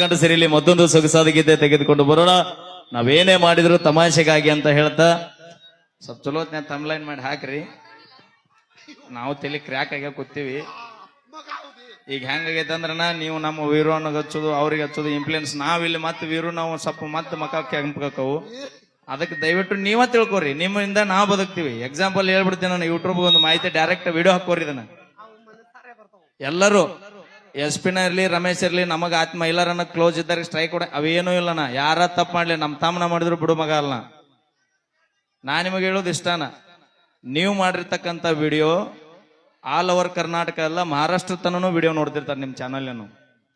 ಕಂಡು ಸರಿಯಲ್ಲಿ ಮತ್ತೊಂದು ಸೊಗಸಾದ ಗೀತೆ ತೆಗೆದುಕೊಂಡು ಬರೋಣ. ನಾವೇನೇ ಮಾಡಿದ್ರು ತಮಾಷೆಗಾಗಿ ಅಂತ ಹೇಳ್ತಾ. ಸ್ವಲ್ಪ ಚಲೋ ತಮ್ಲೈನ್ ಮಾಡಿ ಹಾಕ್ರಿ. ನಾವು ತಲೆ ಕ್ರ್ಯಾಕ್ ಆಗ ಕೂತೀವಿ. ಈಗ ಹೆಂಗಾಗೈತೆ ನಾ ನೀವು ನಮ್ಮ ವೀರನ ಹಚ್ಚೋದು, ಅವ್ರಿಗೆ ಹಚ್ಚೋದು ಇನ್ಫ್ಲೂಯೆನ್ಸ್ ನಾವಿಲ್ಲಿ ಮತ್ತೆ ವೀರು, ನಾವು ಸ್ವಲ್ಪ ಮತ್ತೆ ಮಕ ಕೆಂಪಕವು ಅದಕ್ಕೆ ದಯವಿಟ್ಟು ನೀವ ತಿಳ್ಕೊರಿ, ನಿಮ್ಮಿಂದ ನಾವು ಬದುಕ್ತೀವಿ. ಎಕ್ಸಾಂಪಲ್ ಹೇಳ್ಬಿಡ್ತೀನಿ ನಾನು ಯೂಟ್ಯೂಬ್ ಒಂದು ಮಾಹಿತಿ ಡೈರೆಕ್ಟ್ ವಿಡಿಯೋ ಹಾಕೋರಿ ಇದನ್ನ. ಎಲ್ಲರೂ ಎಸ್ ಪಿನ ಇರ್ಲಿ ರಮೇಶ್ ಇರ್ಲಿ, ನಮಗೆ ಆತ್ಮ ಇಲ್ಲಾರನ್ನ ಕ್ಲೋಸ್ ಇದ್ದಾರೆ ಸ್ಟ್ರೈಕ್ ಕೊಡ ಅವೇನೂ ಇಲ್ಲನ ಯಾರ ತಪ್ಪು ಮಾಡ್ಲಿ ನಮ್ಮ ತಮ್ಮನ ಮಾಡಿದ್ರು ಬಿಡು ಮಗ ಅಲ್ಲ. ನಾ ನಿಮಗೆ ಹೇಳೋದು ಇಷ್ಟನ. ನೀವು ಮಾಡಿರ್ತಕ್ಕಂಥ ವಿಡಿಯೋ ಆಲ್ ಓವರ್ ಕರ್ನಾಟಕ ಎಲ್ಲ ಮಹಾರಾಷ್ಟ್ರ ತನೂ ವಿಡಿಯೋ ನೋಡ್ತಿರ್ತಾರೆ ನಿಮ್ಮ ಚಾನಲ್ನು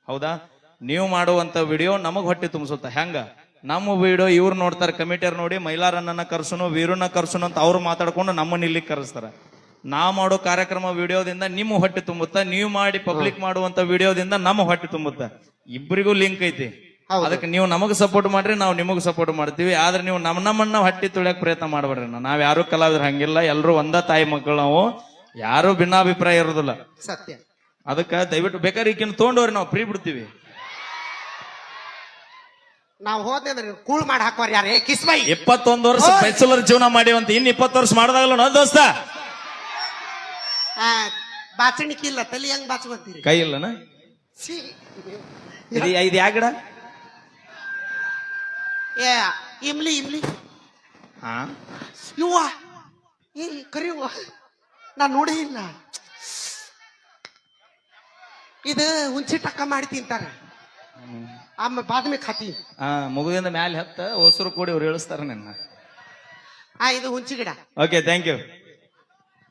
ಹೌದಾ? ನೀವು ಮಾಡುವಂತ ವಿಡಿಯೋ ನಮಗೆ ಹೊಟ್ಟೆ ತುಂಬಿಸುತ್ತ. ಹೆಂಗ? ನಮ್ಮ ವಿಡಿಯೋ ಇವ್ರು ನೋಡ್ತಾರೆ ಕಮಿಟಿಯರ್ ನೋಡಿ ಮಹಿಳಾರನ್ನ ಕರ್ಸುನು, ವೀರನ್ನ ಕರ್ಸುನು ಅಂತ ಅವ್ರು ಮಾತಾಡ್ಕೊಂಡು ನಮ್ಮನ್ನ ಇಲ್ಲಿ ಕರೆಸ್ತಾರ. ನಾ ಮಾಡೋ ಕಾರ್ಯಕ್ರಮ ವಿಡಿಯೋದಿಂದ ನಿಮ್ಮ ಹೊಟ್ಟೆ ತುಂಬುತ್ತ ನೀವು ಮಾಡಿ ಪಬ್ಲಿಕ್ ಮಾಡುವಂತ ವಿಡಿಯೋದಿಂದ ನಮ್ಮ ಹೊಟ್ಟೆ ತುಂಬುತ್ತ? ಇಬ್ಬರಿಗೂ ಲಿಂಕ್ ಐತಿ. ಅದಕ್ಕೆ ನೀವು ನಮಗ್ ಸಪೋರ್ಟ್ ಮಾಡ್ರಿ ನಾವು ನಿಮಗ್ ಸಪೋರ್ಟ್ ಮಾಡ್ತೀವಿ. ಆದ್ರೆ ನೀವು ನಮ್ಮ ನಮ್ಮನ್ನ ಹಟ್ಟಿ ತುಳಿಯಕ್ ಪ್ರಯತ್ನ ಮಾಡಬೇಡ್ರಿ ನಾವ್ ಯಾರು ಕಲಾವಿದ್ರ ಹಂಗಿಲ್ಲ ಎಲ್ಲರೂ ಒಂದ ತಾಯಿ ಮಕ್ಕಳು ನಾವು. ಯಾರು ಭಿನ್ನಾಭಿಪ್ರಾಯ ಇರೋದಿಲ್ಲ. ಸತ್ಯ. ಅದಕ್ಕ ದಯವಿಟ್ಟು ಬೇಕಾದ್ರೆ ಈಕಿನ ತೊಗೊಂಡವ್ರಿ ನಾವು ಫ್ರೀ ಬಿಡ್ತೀವಿ. ನಾವು ಹೋದ್ರೆ ಕೂಳ್ ಮಾಡಿ ಹಾಕೋರ್ ಯಾರೇ ಕಿಸ್ಮೈ. ಇಪ್ಪತ್ತೊಂದು ವರ್ಷ ಓಯ್! ಜೀವನ ಜೀವನ ಮಾಡಿವಂತ ಇನ್ ಇಪ್ಪತ್ತು ವರ್ಷ ಮಾಡ್ದಾಗಲ್ಲ ದೋಸ್ತ. ಬಾಚಣಿಕೆ ಇಲ್ಲ ತಲೆ ಹೆಂಗ್ ಬಾಚ್ಕೊಂತೀರಿ? ಕೈ ಇಲ್ಲನ? ಛೀ. ಇದು ಇದು ಗಿಡ? ಏ ಇಮ್ಲಿ ಇಮ್ಲಿ. ಹಾ ಇವ್ವ ಏ ಕರಿಯುವ ನಾ ನೋಡೇ ಇಲ್ಲ. ಇದು ಹುಂಚಿ ಟಕ್ಕ ಮಾಡಿ ತಿಂತಾರ. ಆಮೇಲೆ ಬಾದ್ಮಿ ಖಾತಿ ಹಾ ಮುಗುದಿಂದ ಮ್ಯಾಲೆ ಹತ್ತ ಹೊಸರು ಕೂಡಿ ಅವ್ರು ಇಳಿಸ್ತಾರ ನಿನ್ನ. ಆ ಇದು ಹುಂಚಿ ಗಿಡ. ಓಕೆ ಥ್ಯಾಂಕ್ ಯು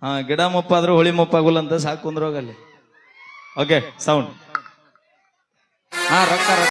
ಹಾ ಗಿಡ ಮುಪ್ಪಾದ್ರೂ ಹುಳಿ ಮುಪ್ಪಾಗುಲ್ಲ ಅಂತ ಸಾಕು ಕುಂದ್ರೋಗಲ್ಲಿ. ಓಕೆ ಸೌಂಡ್ ಹಾ ರೊಕ್ಕ.